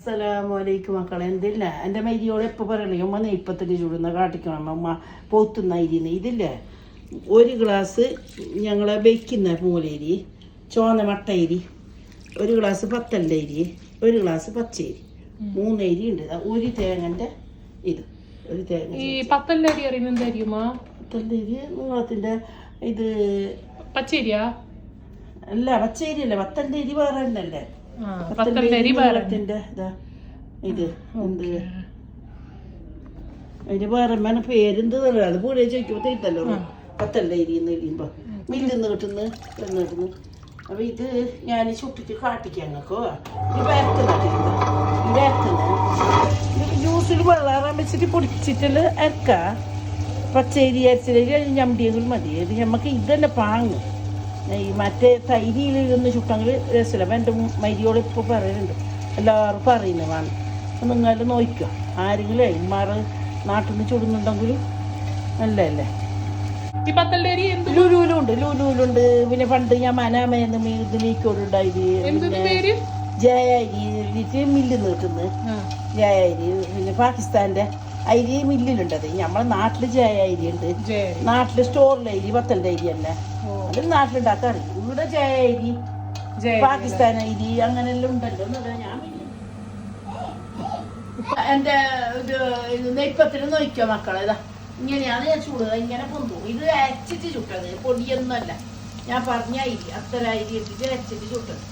അസ്സലാമലൈക്കും മക്കളെ. എന്തില്ല? എന്റെ മരിയോട് എപ്പോൾ പറയണേ? ഉമ്മ നെയ്പ്പത്തിന്റെ ചൂടുന്ന കാട്ടിക്കണം. ഉമ്മ പോത്തുന്ന അരിന്ന്. ഇതില്ലേ? ഒരു ഗ്ലാസ് ഞങ്ങളെ വെക്കുന്ന മൂലരി മട്ട മട്ടയരി ഒരു ഗ്ലാസ് പത്തല്ല അരി ഒരു ഗ്ലാസ് പച്ചരി മൂന്ന് അരി ഉണ്ട്. ഒരു തേങ്ങന്റെ ഇത്. ഒരു തേങ്ങ ഈ പത്തല്ല അരി അറിയുന്ന എന്താ അരിയുമാ പത്തല്ല അരി നീളത്തിന്റെ ഇത് പച്ചരിയാ അല്ല പച്ചരി അല്ല പത്തല്ല അരി വേറെ ഉണ്ടല്ലേ നീളത്തിന്റെ ഇതാ ഇത് എന്ത്? അതിന് വേറെ പേരെന്ത് തരാം? അത് പൂടെ ചോദിക്കുമ്പോ തീറ്റല്ലോ പത്തല്ല ഇരിന്ന് എന്ന് എരിയുമ്പോ മില്ലിന്ന് കിട്ടുന്നു എന്ന് കിട്ടുന്നു. അപ്പൊ ഇത് ഞാൻ ചുട്ടിട്ട് കാട്ടിക്കാൻ ഞങ്ങൾക്കോ ഈ ഈ വരക്കുന്നത് ജ്യൂസിൽ വെള്ളം വെച്ചിട്ട് പൊടിച്ചിട്ട് അരക്ക. പച്ചരി അരച്ചിട്ട് ഞമ്പിയെങ്കിൽ മതി. ഇത് നമുക്ക് ഇതന്നെ പാങ്ങ്. ഈ മറ്റേ തൈരിയിലിരുന്ന് ചുട്ടെങ്കിൽ രസമില്ല. അപ്പം എന്റെ മരിയോട് ഇപ്പോൾ പറയുന്നുണ്ട്. എല്ലാവരും പറയുന്നത് വേണം അപ്പം നിങ്ങൾ നോക്കുക ആരെങ്കിലും ഇമാറ് നാട്ടിൽ നിന്ന് ചുടുന്നുണ്ടെങ്കിൽ നല്ലതല്ലേ? ലുലുലുണ്ട് ലുലുലുണ്ട്. പിന്നെ പണ്ട് ഞാൻ മനാമയെന്ന് ഇത് പേര്? ജയ അരി മില്ല് കിട്ടുന്നത് ആ. ജയ അരി പിന്നെ പാകിസ്ഥാന്റെ അരി മില്ലിലുണ്ടത് നമ്മളെ നാട്ടിൽ ജയ അരി ഉണ്ട്. നാട്ടിൽ സ്റ്റോറിലെ അരി പത്തലിന്റെ അരി തന്നെ. അത് നാട്ടിലുണ്ടാക്കാറ് ഇവിടെ ജയ അരി പാകിസ്ഥാൻ അരി അങ്ങനെല്ലാം ഉണ്ടല്ലോ എന്നല്ല ഞാൻ എന്റെ ഇത് നെയ്പ്പത്തിന് നോക്കിയോ മക്കളെ. ഇതാ ഇങ്ങനെയാണ് ഞാൻ ചൂടുക ഇങ്ങനെ പൊന്തു. ഇത് അരച്ചിട്ട് ചുട്ടത്. പൊടിയൊന്നുമല്ല. ഞാൻ പറഞ്ഞ അരി അത്ര അരി ഇട്ടിട്ട് അരച്ചിട്ട് ചുട്ടത്.